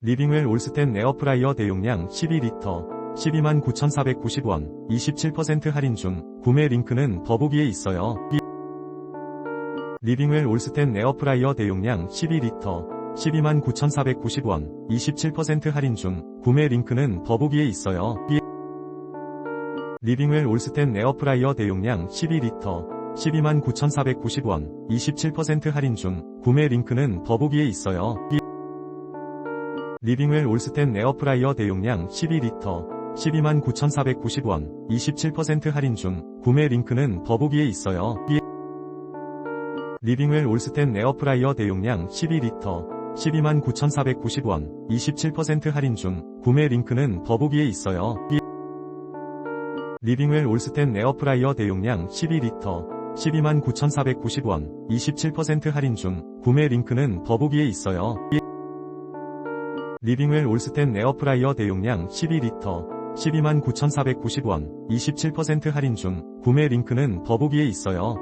리빙웰 올스텐 에어프라이어 대용량 12리터 129,490원 27% 할인 중 구매 링크는 더보기에 있어요. 리빙웰 올스텐 에어프라이어 대용량 12리터 129,490원 27% 할인 중 구매 링크는 더보기에 있어요. 리빙웰 올스텐 에어프라이어 대용량 12리터 129,490원 27% 할인 중 구매 링크는 더보기에 있어요. 리빙웰 올스텐 에어프라이어 대용량 12리터 129,490원 27% 할인 중 구매 링크는 더보기에 있어요. 리빙웰 올스텐 에어프라이어 대용량 12리터 129,490원 27% 할인 중 구매 링크는 더보기에 있어요. 리빙웰 올스텐 에어프라이어 대용량 12리터 129,490원 27% 할인 중 구매 링크는 더보기에 있어요. 리빙웰 올스텐 에어프라이어 대용량 12리터 129,490원 27% 할인 중 구매 링크는 더보기에 있어요.